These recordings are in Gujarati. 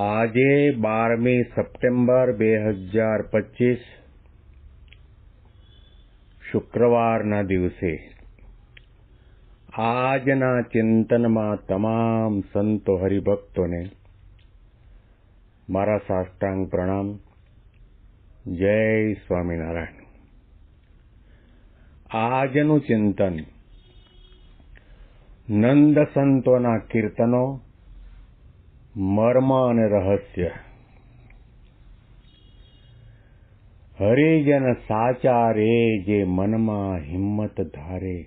આજે બારમી સપ્ટેમ્બર બે હજાર પચીસ, શુક્રવારના દિવસે. આજના ચિંતનમાં તમામ સંતો હરિભક્તોને મારા સાષ્ટાંગ પ્રણામ. જય સ્વામિનારાયણ. આજનું ચિંતન નંદ સંતોના કીર્તનો મર્મ અને રહસ્ય. હરિજન સાચા રે જે મનમાં હિંમત ધારે.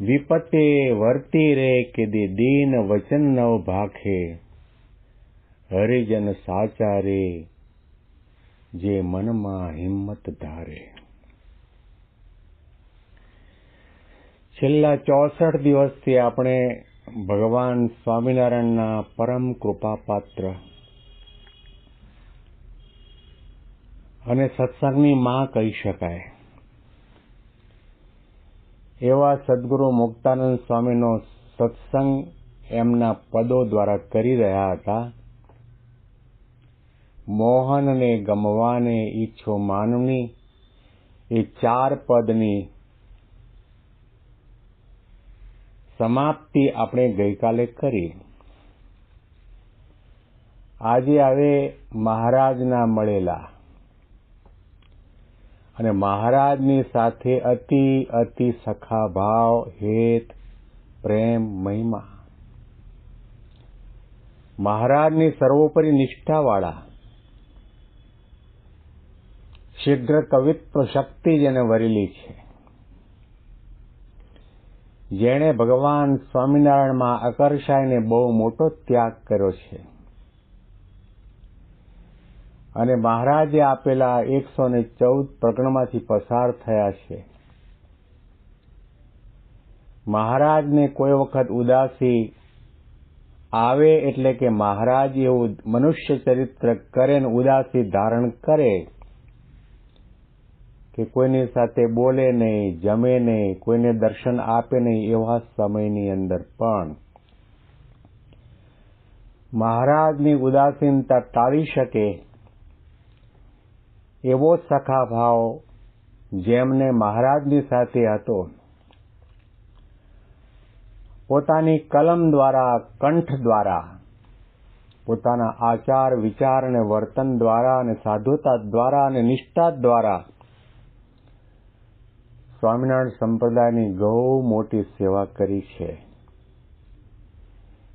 વિપતે વર્તી રે કે દે દીન વચન નવ ભાખે. હરિજન સાચા રે જે મનમાં હિંમત ધારે. છેલ્લા ચોસઠ દિવસથી આપણે ભગવાન સ્વામિનારાયણના પરમ કૃપાપાત્ર. અને સત્સંગની માં કહી શકાય. એવા સદગુરુ મુક્તાનંદ સ્વામીનો સત્સંગ એમના પદો દ્વારા કરી રહ્યા હતા. મોહનને ગમવાને ઈચ્છો માનવની એ ચાર પદની સમાપ્તિ આપણે ગઈકાલે કરી. આજે આવે મહારાજના મળેલા. અને મહારાજની સાથે અતિ અતિ સખા ભાવ હેત પ્રેમ મહિમા. મહારાજની સર્વોપરી નિષ્ઠાવાળા. શીઘ્ર કવિત્વ શક્તિ જેને વરેલી છે. જેણે ભગવાન સ્વામિનારાયણમાં આકર્ષાઈને બહુ મોટો ત્યાગ કર્યો છે. અને મહારાજે આપેલા એકસો ને ચૌદ પ્રકરણમાંથી પસાર થયા છે. મહારાજને કોઈ વખત ઉદાસી આવે એટલે કે મહારાજ એવું મનુષ્ય ચરિત્ર કરે ને ઉદાસી ધારણ કરે કે કોઈની સાથે બોલે નહીં, જમે નહીં, કોઈને દર્શન આપે નહીં એવા સમયની અંદર પણ મહારાજની ઉદાસીનતા ટાળી શકે એવો સખા ભાવ જેમને મહારાજની સાથે હતો. પોતાની કલમ દ્વારા, કંઠ દ્વારા, પોતાના આચાર વિચાર અને વર્તન દ્વારા અને સાધુતા દ્વારા અને નિષ્ઠા દ્વારા સ્વામિનારાયણ સંપ્રદાયની બહુ મોટી સેવા કરી છે.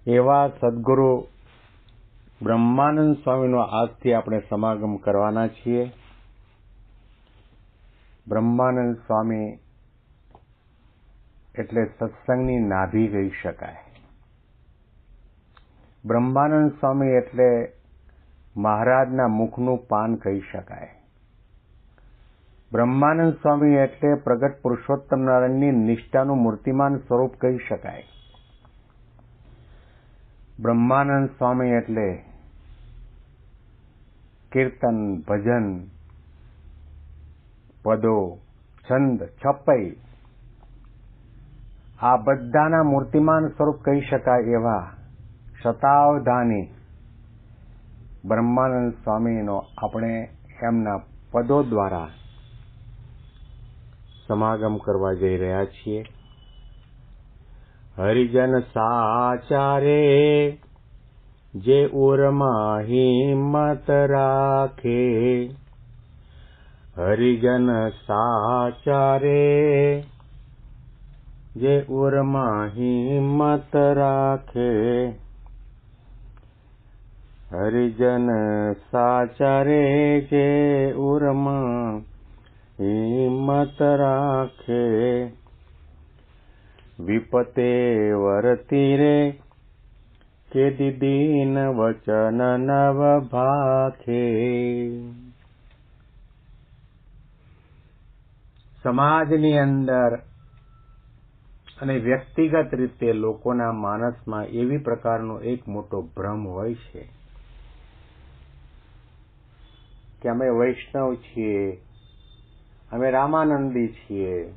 એવા સદગુરુ બ્રહ્માનંદ સ્વામીનો આજથી આપણે સમાગમ કરવાના છીએ. બ્રહ્માનંદ સ્વામી એટલે સત્સંગની નાભી કહી શકાય. બ્રહ્માનંદ સ્વામી એટલે મહારાજના મુખનું પાન કહી શકાય. બ્રહ્માનંદ સ્વામી એટલે પ્રગટ પુરુષોત્તમ નારાયણની નિષ્ઠાનું મૂર્તિમાન સ્વરૂપ કહી શકાય. બ્રહ્માનંદ સ્વામી એટલે કીર્તન, ભજન, પદો, છંદ છપઈ આ બધાના મૂર્તિમાન સ્વરૂપ કહી શકાય એવા શતાવધાની બ્રહ્માનંદ સ્વામીનો આપણે એમના પદો દ્વારા સમાગમ કરવા જઈ રહ્યા છીએ હરિજન સાચારે જે ઉરમાં હિંમત રાખે હરિજન સાચારે જે ઉરમાં હિંમત રાખે હરિજન સાચારે જે ઉરમાં હિંમત રાખે. વિપતે વરતી રે, કે દીદીન વચન નવ ભાખે. સમાજની અંદર અને વ્યક્તિગત રીતે લોકોના માનસમાં એવી પ્રકારનો એક મોટો ભ્રમ હોય છે કે અમે વૈષ્ણવ છીએ અમે રામાનંદી છીએ.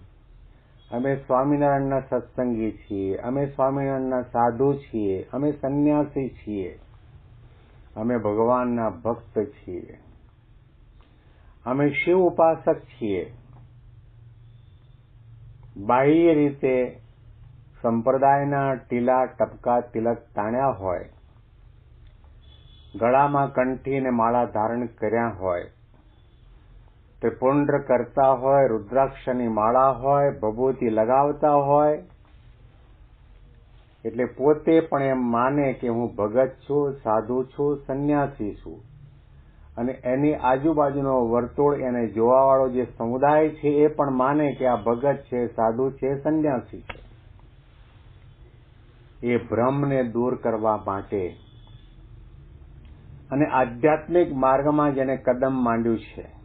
અમે સ્વામિનારાયણના સત્સંગી છીએ. અમે સ્વામિનારાયણના સાધુ છીએ. અમે સંન્યાસી છીએ. અમે ભગવાનના ભક્ત છીએ. અમે શિવ ઉપાસક છીએ. બાહ્ય રીતે સંપ્રદાયના ટીલા, ટપકા, તિલક તાણ્યા હોય. ગળામાં કંઠી અને માળા ધારણ કર્યા હોય. ત્રિપુંડ્ર કરતા હોય રુદ્રાક્ષની માળા હોય ભભૂતિ લગાવતા હોય એટલે પોતે પણ એમ માને કે હું ભગત છું, સાધુ છું, સંન્યાસી છું. અને એની આજુબાજુનો વર્તુળ એને જોવાવાળો જે સમુદાય છે એ પણ માને કે આ ભગત છે, સાધુ છે, સંન્યાસી છે. એ ભ્રમને દૂર કરવા માટે અને આધ્યાત્મિક માર્ગમાં જેને કદમ માંડ્યું છે.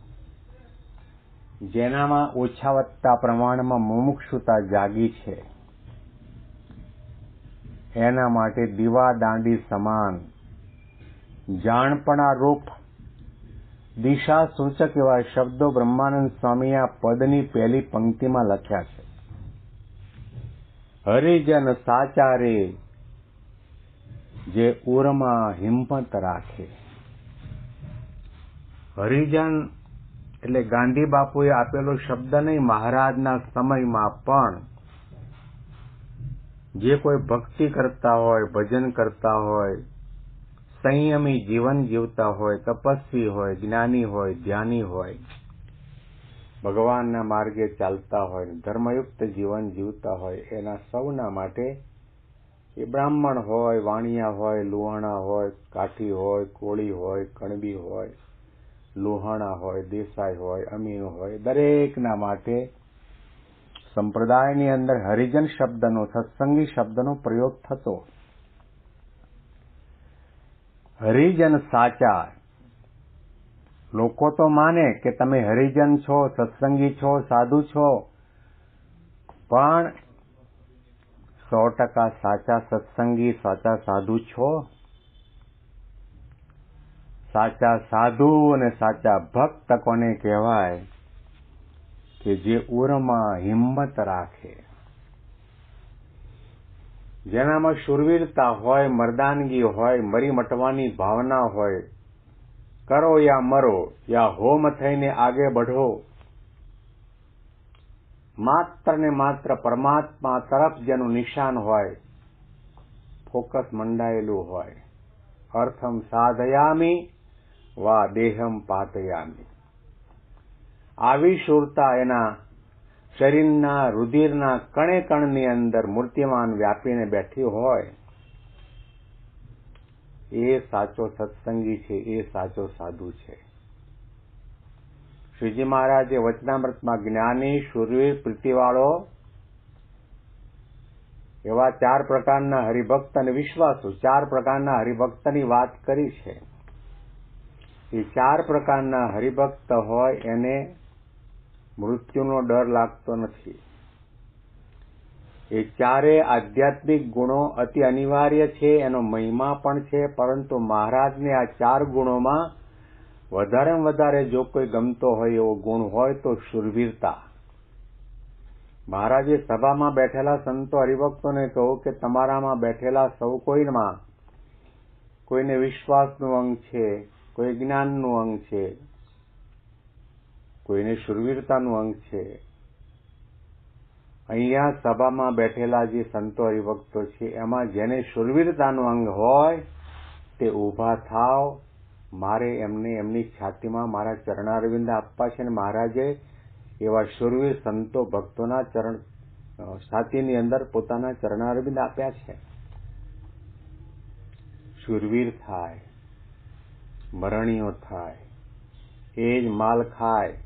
જેનામાં ઓછા વત્તા પ્રમાણમાં મુમુક્ષુતા જાગી છે. એના માટે દીવા દાંડી સમાન. જાણપણા રૂપ. દિશા સૂચક એવા શબ્દો બ્રહ્માનંદ સ્વામીએ આ પદની પહેલી પંક્તિમાં લખ્યા છે. હરિજન સાચારે જે ઉરમાં હિંમત રાખે. હરિજન એટલે ગાંધી બાપુએ આપેલો શબ્દ નહીં, મહારાજના સમયમાં પણ. જે કોઈ ભક્તિ કરતા હોય, ભજન કરતા હોય, સંયમી જીવન જીવતા હોય, તપસ્વી હોય, જ્ઞાની હોય, ધ્યાની હોય, ભગવાનના માર્ગે ચાલતા હોય, ધર્મયુક્ત જીવન જીવતા હોય, એના સૌના માટે એ બ્રાહ્મણ હોય, વાણિયા હોય, લુહાણા હોય, કાઠી હોય, કોળી હોય, કણબી હોય લુહાણા હોય, દેસાઈ હોય અમીન હોય, દરેકના માટે સંપ્રદાયની અંદર હરિજન શબ્દનો, સત્સંગી શબ્દનો પ્રયોગ થતો. હરિજન સાચા. લોકો તો માને કે તમે હરિજન છો, સત્સંગી છો, સાધુ છો, પણ સો ટકા સાચા સત્સંગી, સાચા સાધુ છો? સાચા સાધુ અને સાચા ભક્ત કોને કહેવાય કે જે ઉરમાં હિંમત રાખે. જેનામાં શુરવીરતા હોય, મર્દાનગી હોય મરી મટવાની ભાવના હોય, કરો યા મરો, યા હોમ થઈને આગે બઢો, માત્ર ને માત્ર પરમાત્મા તરફ જેનું નિશાન હોય, ફોકસ મંડાયેલું હોય. અર્થમ સાધયામી વા દેહમ પાતયામી. આવી શૂરતા એના શરીરના રુધિરના કણે કણની અંદર મૂર્તિમાન વ્યાપીને બેઠી હોય, એ સાચો સત્સંગી છે, એ સાચો સાધુ છે. શ્રીજી મહારાજે વચનામૃતમાં જ્ઞાની, શુરવીર, પ્રીતિવાળો એવા ચાર પ્રકારના હરિભક્ત અને વિશ્વાસુ ચાર પ્રકારના હરિભક્તની વાત કરી છે. એ ચાર પ્રકારના હરિભક્ત હોય એને મૃત્યુનો ડર લાગતો નથી. એ ચારે આધ્યાત્મિક ગુણો અતિ અનિવાર્ય છે, એનો મહિમા પણ છે, પરંતુ મહારાજને આ ચાર ગુણોમાં વધારે વધારે જો કોઈ ગમતો હોય એવો ગુણ હોય તો શુરવીરતા. મહારાજે સભામાં બેઠેલા સંતો હરિભક્તોને કહું કે તમારામાં બેઠેલા સૌ કોઈમાં કોઈને વિશ્વાસનું અંગ છે કોઈ જ્ઞાનનું અંગ છે, કોઈને શુરવીરતાનું અંગ છે. અહીંયા સભામાં બેઠેલા જે સંતો હરિભક્તો છે, એમાં જેને શુરવીરતાનું અંગ હોય, તે ઊભા થાવ મારે એમને, એમની છાતીમાં મારા ચરણારવિંદ આપવા છે અને મહારાજે, એવા શુરવીર સંતો ભક્તોના ચરણ છાતીની અંદર પોતાના ચરણારવિંદ આપ્યા છે. શુરવીર થાય. મરણીઓ થાય. એ જ માલ ખાય.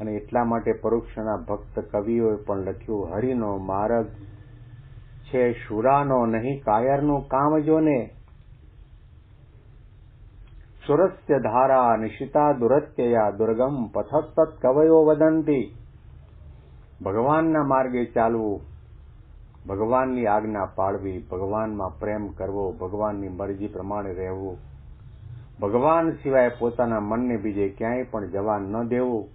અને એટલા માટે પરોક્ષના ભક્ત કવિઓએ પણ લખ્યું, હરિનો માર્ગ છે શુરાનો નહીં, કાયરનું કામ જોને સુરસ્ય ધારા નિશિતા દુરત્યયા દુર્ગમ પથસ્તત કવયો વદંતી. ભગવાનના માર્ગે ચાલવું, ભગવાનની આજ્ઞા પાળવી, ભગવાનમાં પ્રેમ કરવો, ભગવાનની મરજી પ્રમાણે રહેવું. ભગવાન સિવાય પોતાના મનને બીજે ક્યાંય પણ જવા ન દેવું.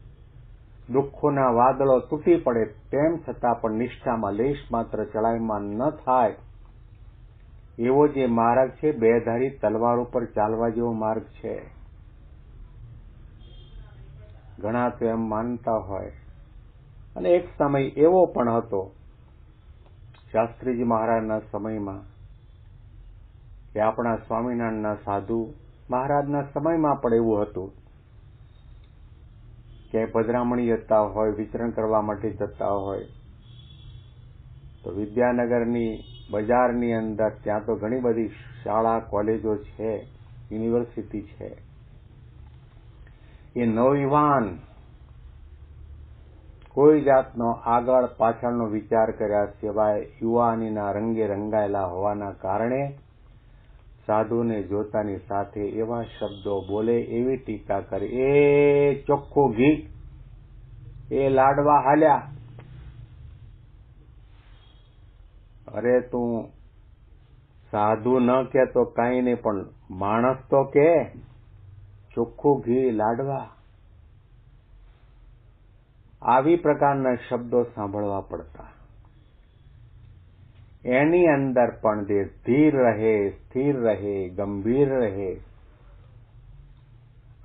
દુઃખોના વાદળો તૂટી પડે તેમ છતાં પણ નિષ્ઠામાં લેશ માત્ર ચડાઈમાં ન થાય. એવો જે માર્ગ છે, બેધારી તલવાર ઉપર ચાલવા જેવો માર્ગ છે. ઘણા તો એમ માનતા હોય. અને એક સમય એવો પણ હતો, શાસ્ત્રીજી મહારાજના સમયમાં, કે આપણા સ્વામિનારાયણના સાધુ મહારાજના સમયમાં પણ એવું હતું. કે પધરામણી જતા હોય, વિચરણ કરવા માટે જતા હોય, તો વિદ્યાનગરની બજારની અંદર ત્યાં તો ઘણી બધી શાળા, કોલેજો છે, યુનિવર્સિટી છે. એ નવયુવાન કોઈ જાતનો આગળ પાછળનો વિચાર કર્યા સિવાય યુવાનીના રંગે રંગાયેલા હોવાના કારણે સાધુને જોતાની સાથે એવા શબ્દો બોલે એવી ટીકા કરે. એ ચોખ્ખું ઘી, એ લાડવા હાલ્યા. અરે તું સાધુ ન કે તો કાંઈ નહીં, પણ માણસ તો કે ચોખ્ખું ઘી, લાડવા. આવી પ્રકારના શબ્દો સાંભળવા પડતા. એની અંદર પણ તે સ્થિર રહે સ્થિર રહે, ગંભીર રહે.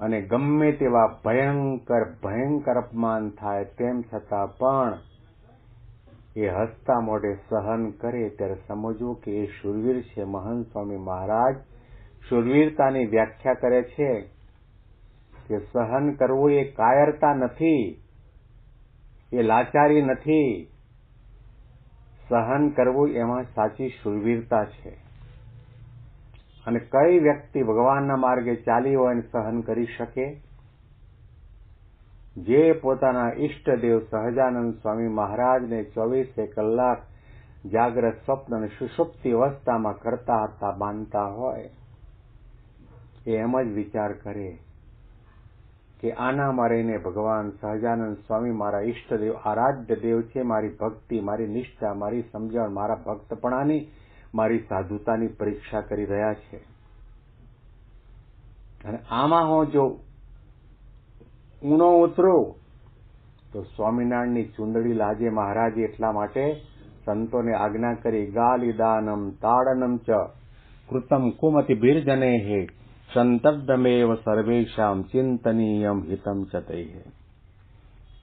અને ગમે તેવા ભયંકર ભયંકર અપમાન થાય તેમ છતાં પણ એ હસતા મોઢે સહન કરે ત્યારે સમજવું કે એ શુરવીર છે. મહંત સ્વામી મહારાજ શુરવીરતાની વ્યાખ્યા કરે છે કે સહન કરવું એ કાયરતા નથી, એ લાચારી નથી સહન કરવું એમાં સાચી શુરવીરતા છે. અને કઈ વ્યક્તિ ભગવાનના માર્ગે ચાલી હોય અને સહન કરી શકે? જે પોતાના ઈષ્ટદેવ સહજાનંદ સ્વામી મહારાજને ચોવીસે કલાક જાગ્રત સ્વપ્ન અને સુષુપ્તિ અવસ્થામાં કરતા હતા, માનતા હોય, એ એમ જ વિચાર કરે. કે આના મારીને ભગવાન સહજાનંદ સ્વામી, મારા ઈષ્ટદેવ, આરાધ્ય દેવ છે, મારી ભક્તિ, મારી નિષ્ઠા, મારી સમજણ, મારા ભક્તપણાની મારી સાધુતાની પરીક્ષા કરી રહ્યા છે. અને આમાં હું જો ઊણો ઉતરો, તો સ્વામિનારાયણની ચુંદડી લાજે મહારાજે એટલા માટે સંતોને આજ્ઞા કરી, ગાલિદાનમ તાડનમ ચ, કૃતમ કુમતિ બિરજને હે સંતબ્દમેવ સર્વેશામ ચિંતનીયમ હિતમ ચતૈ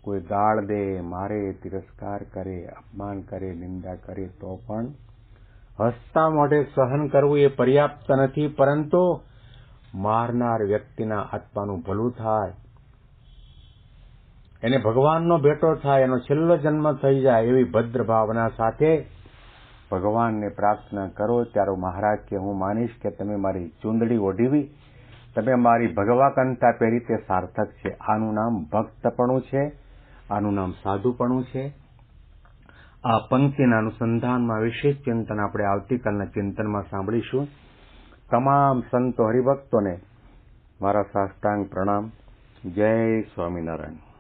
કોઈ ગાળ દે મારે તિરસ્કાર કરે અપમાન કરે નિંદા કરે તો પણ હસતા મોઢે સહન કરવું એ પર્યાપ્ત નથી પરંતુ મારનાર વ્યક્તિના આત્માનું ભલું થાય એને ભગવાનનો ભેટો થાય એનો છેલ્લો જન્મ થઈ જાય એવી ભદ્ર ભાવના સાથે ભગવાનને પ્રાર્થના કરો, ત્યારે મહારાજ કે હું માનીશ કે તમે મારી ચૂંદડી ઓઢીવી. તમે મારી ભગવાકંતા પહેરી તે સાર્થક છે. આનું નામ ભક્તપણું છે. આનું નામ સાધુપણું છે. આ પંક્તિના અનુસંધાનમાં વિશેષ ચિંતન આપણે આવતીકાલના ચિંતનમાં સાંભળીશું. તમામ સંતો હરિભક્તોને મારા સાષ્ટાંગ પ્રણામ. જય સ્વામિનારાયણ.